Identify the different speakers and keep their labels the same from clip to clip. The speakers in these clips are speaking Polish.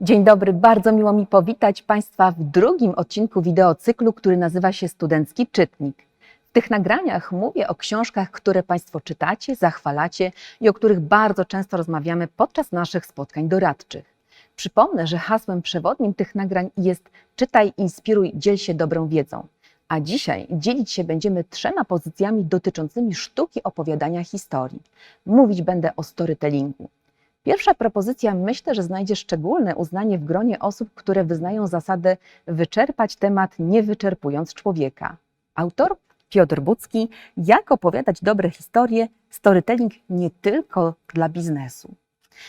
Speaker 1: Dzień dobry, bardzo miło mi powitać Państwa w drugim odcinku wideocyklu, który nazywa się Studencki Czytnik. W tych nagraniach mówię o książkach, które Państwo czytacie, zachwalacie i o których bardzo często rozmawiamy podczas naszych spotkań doradczych. Przypomnę, że hasłem przewodnim tych nagrań jest czytaj, inspiruj, dziel się dobrą wiedzą. A dzisiaj dzielić się będziemy trzema pozycjami dotyczącymi sztuki opowiadania historii. Mówić będę o storytellingu. Pierwsza propozycja myślę, że znajdzie szczególne uznanie w gronie osób, które wyznają zasadę wyczerpać temat, nie wyczerpując człowieka. Autor Piotr Bucki, jak opowiadać dobre historie, storytelling nie tylko dla biznesu.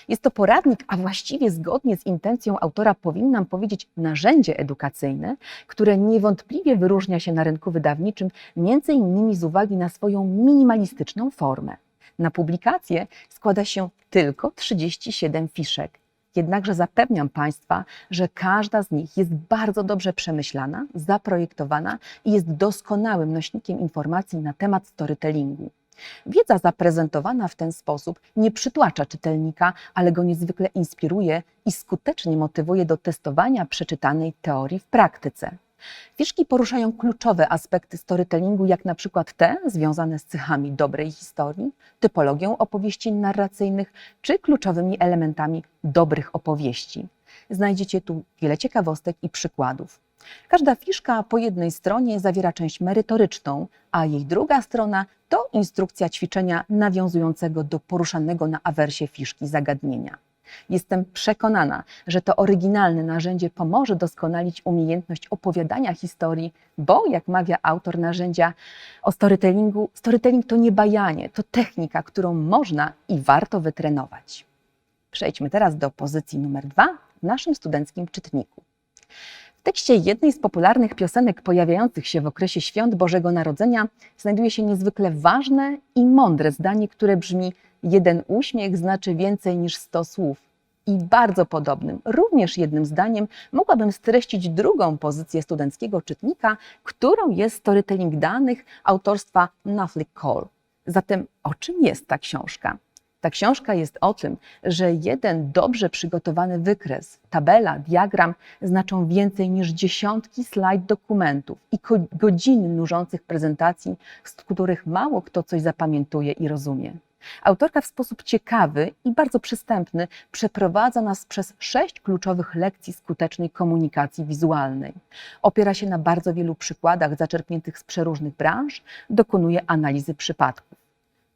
Speaker 1: Jest to poradnik, a właściwie zgodnie z intencją autora powinnam powiedzieć narzędzie edukacyjne, które niewątpliwie wyróżnia się na rynku wydawniczym, między innymi z uwagi na swoją minimalistyczną formę. Na publikację składa się tylko 37 fiszek. Jednakże zapewniam Państwa, że każda z nich jest bardzo dobrze przemyślana, zaprojektowana i jest doskonałym nośnikiem informacji na temat storytellingu. Wiedza zaprezentowana w ten sposób nie przytłacza czytelnika, ale go niezwykle inspiruje i skutecznie motywuje do testowania przeczytanej teorii w praktyce. Fiszki poruszają kluczowe aspekty storytellingu, jak na przykład te związane z cechami dobrej historii, typologią opowieści narracyjnych czy kluczowymi elementami dobrych opowieści. Znajdziecie tu wiele ciekawostek i przykładów. Każda fiszka po jednej stronie zawiera część merytoryczną, a jej druga strona to instrukcja ćwiczenia nawiązującego do poruszanego na awersie fiszki zagadnienia. Jestem przekonana, że to oryginalne narzędzie pomoże doskonalić umiejętność opowiadania historii, bo jak mawia autor narzędzia o storytellingu, storytelling to nie bajanie, to technika, którą można i warto wytrenować. Przejdźmy teraz do pozycji numer dwa w naszym studenckim czytniku. Tekście jednej z popularnych piosenek pojawiających się w okresie świąt Bożego Narodzenia znajduje się niezwykle ważne i mądre zdanie, które brzmi: Jeden uśmiech znaczy więcej niż sto słów. I bardzo podobnym, również jednym zdaniem, mogłabym streścić drugą pozycję studenckiego czytnika, którą jest storytelling danych autorstwa Nufflick Cole. Zatem o czym jest ta książka? Ta książka jest o tym, że jeden dobrze przygotowany wykres, tabela, diagram znaczą więcej niż dziesiątki slajd dokumentów i godziny nużących prezentacji, z których mało kto coś zapamiętuje i rozumie. Autorka w sposób ciekawy i bardzo przystępny przeprowadza nas przez sześć kluczowych lekcji skutecznej komunikacji wizualnej. Opiera się na bardzo wielu przykładach zaczerpniętych z przeróżnych branż, dokonuje analizy przypadków.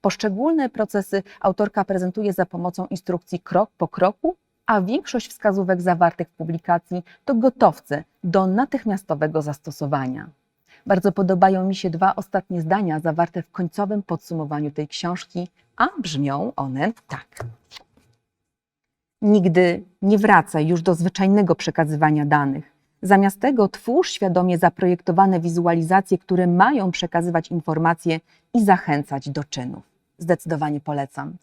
Speaker 1: Poszczególne procesy autorka prezentuje za pomocą instrukcji krok po kroku, a większość wskazówek zawartych w publikacji to gotowce do natychmiastowego zastosowania. Bardzo podobają mi się dwa ostatnie zdania zawarte w końcowym podsumowaniu tej książki, a brzmią one tak. Nigdy nie wracaj już do zwyczajnego przekazywania danych. Zamiast tego twórz świadomie zaprojektowane wizualizacje, które mają przekazywać informacje i zachęcać do czynów. Zdecydowanie polecam.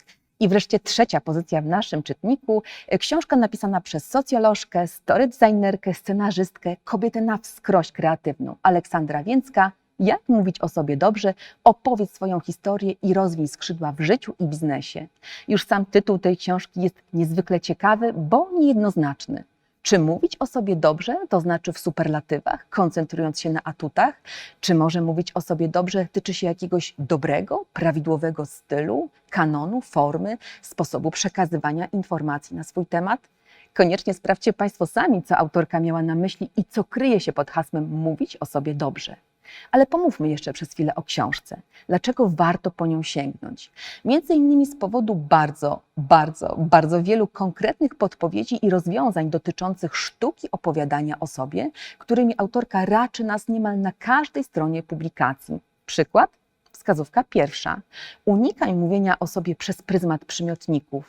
Speaker 1: I wreszcie trzecia pozycja w naszym czytniku. Książka napisana przez socjolożkę, story designerkę, scenarzystkę, kobietę na wskroś kreatywną, Aleksandra Więcka. Jak mówić o sobie dobrze, opowiedz swoją historię i rozwij skrzydła w życiu i biznesie. Już sam tytuł tej książki jest niezwykle ciekawy, bo niejednoznaczny. Czy mówić o sobie dobrze, to znaczy w superlatywach, koncentrując się na atutach? Czy może mówić o sobie dobrze tyczy się jakiegoś dobrego, prawidłowego stylu, kanonu, formy, sposobu przekazywania informacji na swój temat? Koniecznie sprawdźcie Państwo sami, co autorka miała na myśli i co kryje się pod hasłem mówić o sobie dobrze. Ale pomówmy jeszcze przez chwilę o książce. Dlaczego warto po nią sięgnąć? Między innymi z powodu bardzo, bardzo, bardzo wielu konkretnych podpowiedzi i rozwiązań dotyczących sztuki opowiadania o sobie, którymi autorka raczy nas niemal na każdej stronie publikacji. Przykład? Wskazówka pierwsza. Unikaj mówienia o sobie przez pryzmat przymiotników.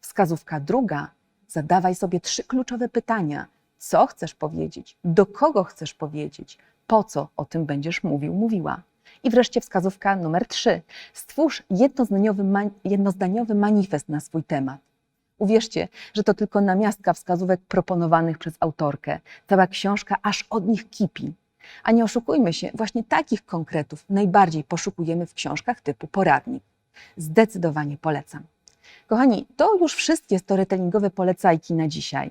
Speaker 1: Wskazówka druga. Zadawaj sobie trzy kluczowe pytania. Co chcesz powiedzieć? Do kogo chcesz powiedzieć? Po co o tym będziesz mówił, mówiła? I wreszcie wskazówka numer trzy. Stwórz jednozdaniowy, man, jednozdaniowy manifest na swój temat. Uwierzcie, że to tylko namiastka wskazówek proponowanych przez autorkę. Cała książka aż od nich kipi. A nie oszukujmy się, właśnie takich konkretów najbardziej poszukujemy w książkach typu poradnik. Zdecydowanie polecam. Kochani, to już wszystkie storytellingowe polecajki na dzisiaj.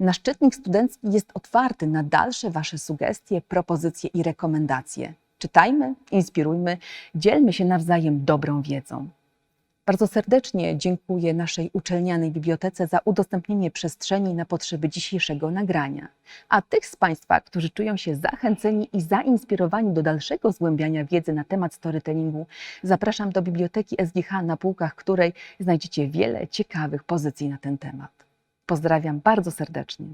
Speaker 1: Nasz czytnik studencki jest otwarty na dalsze Wasze sugestie, propozycje i rekomendacje. Czytajmy, inspirujmy, dzielmy się nawzajem dobrą wiedzą. Bardzo serdecznie dziękuję naszej uczelnianej bibliotece za udostępnienie przestrzeni na potrzeby dzisiejszego nagrania. A tych z Państwa, którzy czują się zachęceni i zainspirowani do dalszego zgłębiania wiedzy na temat storytellingu, zapraszam do biblioteki SGH, na półkach której znajdziecie wiele ciekawych pozycji na ten temat. Pozdrawiam bardzo serdecznie.